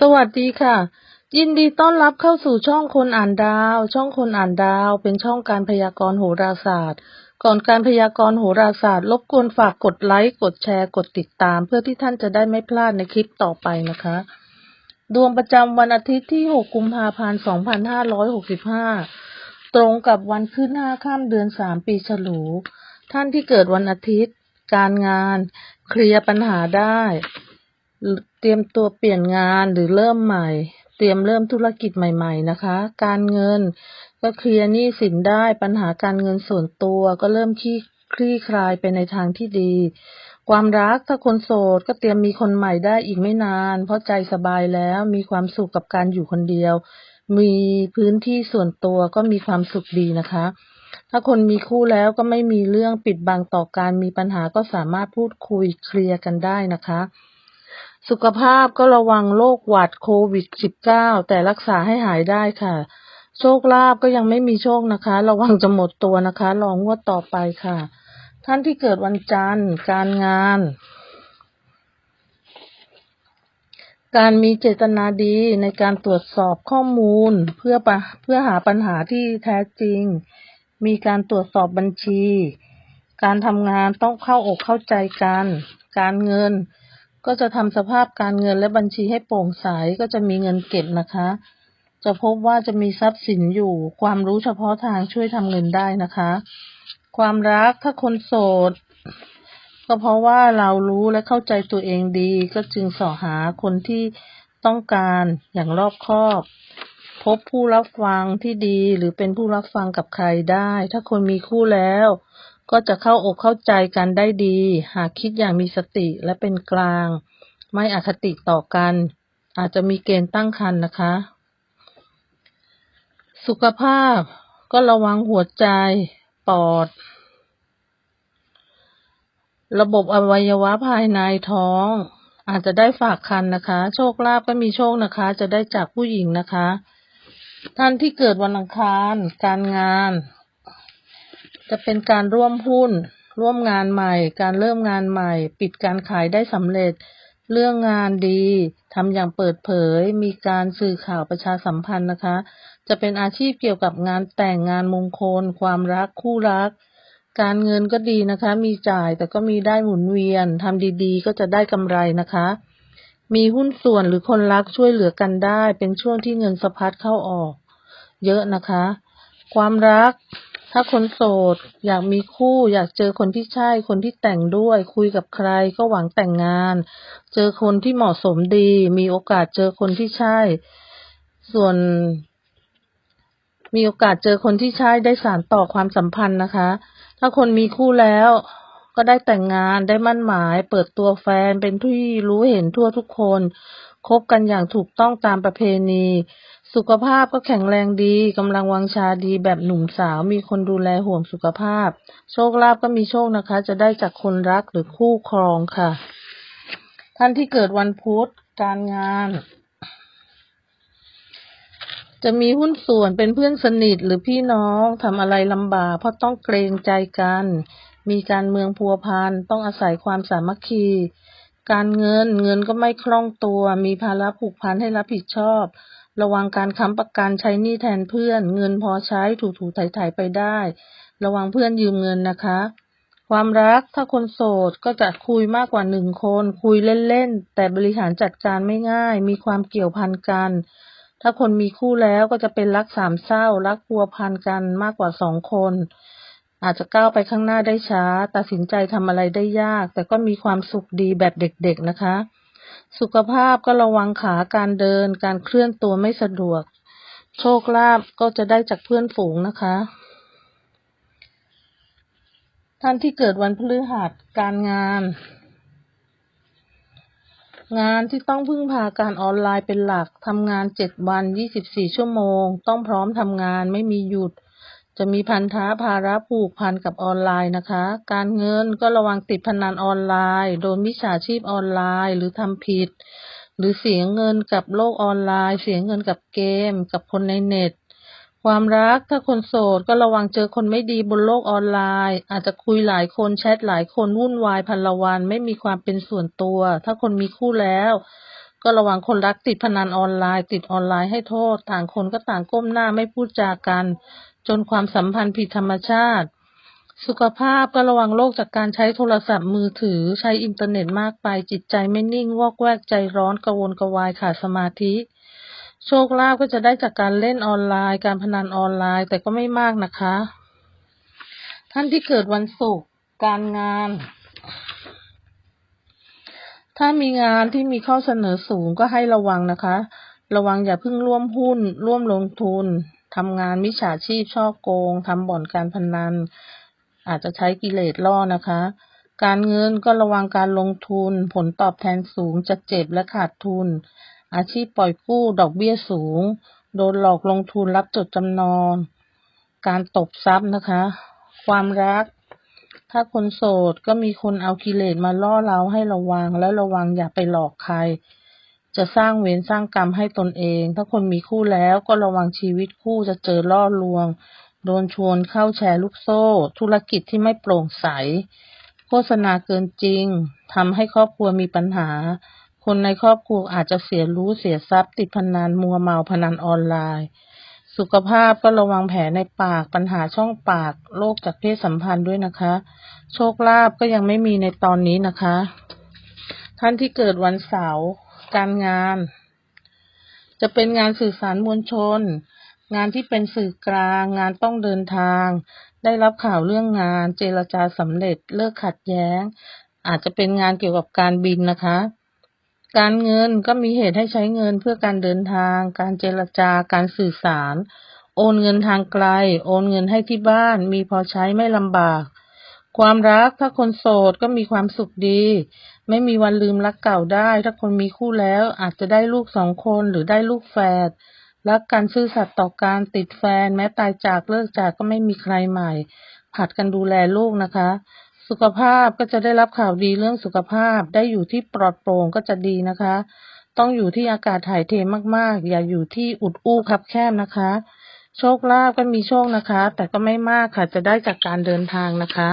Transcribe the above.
สวัสดีค่ะ ยินดีต้อนรับเข้าสู่ช่องคนอ่านดาว ช่องคนอ่านดาว เป็นช่องการพยากรณ์โหราศาสตร์ ก่อนการพยากรณ์โหราศาสตร์รบกวนฝากกดไลค์กดแชร์กดติดตาม เพื่อที่ท่านจะได้ไม่พลาดในคลิปต่อไปนะคะ ดวงประจำวันอาทิตย์ที่ 6 กุมภาพันธ์ 2565 ตรงกับวันขึ้น 5 ข้ามเดือน 3 ปีฉลู ท่านที่เกิดวันอาทิตย์ การงาน เคลียร์ปัญหาได้ เตรียมตัวเปลี่ยนงานหรือเริ่มใหม่ เตรียมเริ่มธุรกิจใหม่ ๆ นะคะ การเงินก็เคลียร์หนี้สินได้ปัญหาการเงินส่วนตัวก็เริ่มขี้คลี่คลายไปในทางที่ดี ความรักถ้าคนโสดก็เตรียมมีคนใหม่ได้อีกไม่นาน เพราะใจสบายแล้วมีความสุขกับการอยู่คนเดียว มีพื้นที่ส่วนตัวก็มีความสุขดีนะคะ ถ้าคนมีคู่แล้วก็ไม่มีเรื่องปิดบังต่อการมีปัญหาก็สามารถพูดคุยเคลียร์กันได้นะคะ สุขภาพก็ระวังโรคหวัดโควิด -19 แต่รักษาให้หายได้ค่ะ โชคลาภก็ยังไม่มีโชคนะคะ ระวังจะหมดตัวนะคะรองงวดต่อไปค่ะ ท่านที่เกิดวันจันทร์ การงาน การมีเจตนาดีในการตรวจสอบข้อมูลเพื่อเพื่อหาปัญหาที่แท้จริง มีการตรวจสอบบัญชี การทำงานต้องเข้าอกเข้าใจกัน การเงิน ก็จะทำสภาพการเงินและบัญชีให้โปร่งใสก็จะมีเงินเก็บนะคะ จะพบว่าจะมีทรัพย์สินอยู่ ความรู้เฉพาะทางช่วยทำเงินได้นะคะ ความรักถ้าคนโสด ก็เพราะว่าเรารู้และเข้าใจตัวเองดี ก็จึงสอหาคนที่ต้องการอย่างรอบคอบ พบผู้รับฟังที่ดีหรือเป็นผู้รับฟังกับใครได้ ถ้าคนมีคู่แล้ว ก็จะเข้าอกเข้าใจกันได้ดี หากคิดอย่างมีสติและเป็นกลาง ไม่อคติต่อกัน อาจจะมีเกณฑ์ตั้งครรภ์นะคะ สุขภาพก็ระวังหัวใจ ปอด ระบบอวัยวะภายในท้อง อาจจะได้ฝากคันนะคะ โชคลาภก็มีโชคนะคะ จะได้จากผู้หญิงนะคะ ท่านที่เกิดวันอังคาร การงาน จะเป็นการร่วมหุ้น ร่วมงานใหม่ การเริ่มงานใหม่ ปิดการขายได้สำเร็จ เรื่องงานดีทำอย่างเปิดเผย มีการสื่อข่าวประชาสัมพันธ์นะคะ จะเป็นอาชีพเกี่ยวกับงานแต่งงานมงคล ความรักคู่รัก การเงินก็ดีนะคะ มีจ่ายแต่ก็มีได้หมุนเวียนทำดีๆ ก็จะได้กำไรนะคะ มีหุ้นส่วนหรือคนรักช่วยเหลือกันได้ เป็นช่วงที่เงินสะพัดเข้าออก เยอะนะคะ ความรัก ถ้าคนโสด อยากมีคู่อยากเจอคนที่ใช่คนที่แต่งด้วย คุยกับใครก็หวังแต่งงาน เจอคนที่เหมาะสมดี มีโอกาสเจอคนที่ใช่ ส่วน มีโอกาสเจอคนที่ใช่ได้สานต่อความสัมพันธ์นะคะ ถ้าคนมีคู่แล้วก็ได้แต่งงานได้มั่นหมาย เปิดตัวแฟนเป็นที่รู้เห็นทั่วทุกคน คบกันอย่างถูกต้องตามประเพณี สุขภาพก็แข็งแรงดีกำลังวังชาดีแบบหนุ่มสาวมีคนดูแลห่วงสุขภาพ โชคลาภก็มีโชคนะคะ จะได้จากคนรักหรือคู่ครองค่ะ ท่านที่เกิดวันพุธการงาน จะมีหุ้นส่วนเป็นเพื่อนสนิทหรือพี่น้องทำอะไรลำบากเพราะต้องเกรงใจกัน มีการเมืองพัวพันต้องอาศัยความสามัคคีการเงินเงินก็ไม่คล่องตัว มีภาระผูกพันให้รับผิดชอบ ระวังการค้ำประกันใช้หนี้แทนเพื่อน เงินพอใช้ถูถูไถ่ๆไปได้ ระวังเพื่อนยืมเงินนะคะ ความรักถ้าคนโสดก็จะคุยมากกว่าหนึ่งคน คุยเล่นๆ แต่บริหารจัดการไม่ง่าย มีความเกี่ยวพันกัน ถ้าคนมีคู่แล้วก็จะเป็นรักสามเศร้า รักพัวพันกันมากกว่าสองคน อาจจะก้าวไปข้างหน้าได้ช้า ตัดสินใจทำอะไรได้ยาก แต่ก็มีความสุขดีแบบเด็กๆนะคะ สุขภาพก็ระวังขาการเดินการเคลื่อนตัวไม่สะดวก โชคลาภก็จะได้จากเพื่อนฝูงนะคะ ท่านที่เกิดวันพฤหัสการงาน งานที่ต้องพึ่งพาการออนไลน์เป็นหลักทำงานเจ็ดวันยี่สิบสี่ชั่วโมง ต้องพร้อมทำงานไม่มีหยุด จะมีพันธะภาระผูกพันกับออนไลน์นะคะ การเงินก็ระวังติดพนันออนไลน์ โดนมิจฉาชีพออนไลน์ หรือทำผิด หรือเสียเงินกับโลกออนไลน์ เสียเงินกับเกม กับคนในเน็ต ความรักถ้าคนโสดก็ระวังเจอคนไม่ดีบนโลกออนไลน์ อาจจะคุยหลายคนแชทหลายคนวุ่นวายพันละวันไม่มีความเป็นส่วนตัว ถ้าคนมีคู่แล้วก็ก็ระวังคนรักติดพนันออนไลน์ ติดออนไลน์ให้โทษ ต่างคนก็ต่างก้มหน้าไม่พูดจากัน จนความสัมพันธ์ผิดธรรมชาติ สุขภาพก็ระวังโรคจากการใช้โทรศัพท์มือถือใช้อินเทอร์เน็ตมากไป จิตใจไม่นิ่งวอกแวกใจร้อนกระวนกระวายขาดสมาธิ โชคลาภก็จะได้จากการเล่นออนไลน์ การพนันออนไลน์แต่ก็ไม่มากนะคะ ท่านที่เกิดวันศุกร์การงานถ้ามีงานที่มีข้อเสนอสูงก็ให้ระวังนะคะ ระวังอย่าเพิ่งร่วมหุ้น ร่วมลงทุน ทำงานมิจฉาชีพช่อโกงทำบ่อนการพนัน อาจจะใช้กิเลสล่อนะคะ การเงินก็ระวังการลงทุน ผลตอบแทนสูงจะเจ็บและขาดทุน อาชีพปล่อยกู้ดอกเบี้ยสูง โดนหลอกลงทุนรับจดจำนอง การตบทรัพย์นะคะ ความรัก ถ้าคนโสดก็มีคนเอากิเลสมาล่อเราให้ระวังและระวังอย่าไปหลอกใคร จะสร้างเวรสร้างกรรมให้ตนเอง ถ้าคนมีคู่แล้วก็ระวังชีวิตคู่จะเจอล่อลวง โดนชวนเข้าแชร์ลูกโซ่ ธุรกิจที่ไม่โปร่งใส โฆษณาเกินจริงทำให้ครอบครัวมีปัญหา คนในครอบครัวอาจจะเสียรู้เสียทรัพย์ ติดพนันมัวเมาพนันออนไลน์ สุขภาพก็ระวังแผลในปากปัญหาช่องปากโรคจากเพศสัมพันธ์ด้วยนะคะ โชคลาภก็ยังไม่มีในตอนนี้นะคะ ท่านที่เกิดวันเสาร์การงาน จะเป็นงานสื่อสารมวลชน งานที่เป็นสื่อกลาง งานต้องเดินทาง ได้รับข่าวเรื่องงาน เจรจาสำเร็จเลิกขัดแย้ง อาจจะเป็นงานเกี่ยวกับการบินนะคะ การเงินก็มีเหตุให้ใช้เงินเพื่อการเดินทาง การเจรจาการสื่อสาร โอนเงินทางไกล โอนเงินให้ที่บ้าน มีพอใช้ไม่ลำบาก ความรักถ้าคนโสดก็มีความสุขดี ไม่มีวันลืมรักเก่าได้ ถ้าคนมีคู่แล้วอาจจะได้ลูกสองคนหรือได้ลูกแฝดรักกันซื่อสัตย์ต่อการติดแฟน แม้ตายจากเลิกจากก็ไม่มีใครใหม่ ผัดกันดูแลลูกนะคะ สุขภาพก็จะได้รับข่าวดีเรื่องสุขภาพ ได้อยู่ที่ปลอดโปร่งก็จะดีนะคะ ต้องอยู่ที่อากาศถ่ายเทมากๆ อย่าอยู่ที่อุดอู้คับแคบนะคะ โชคลาภก็มีโชคนะคะ แต่ก็ไม่มากค่ะ จะได้จากการเดินทางนะคะ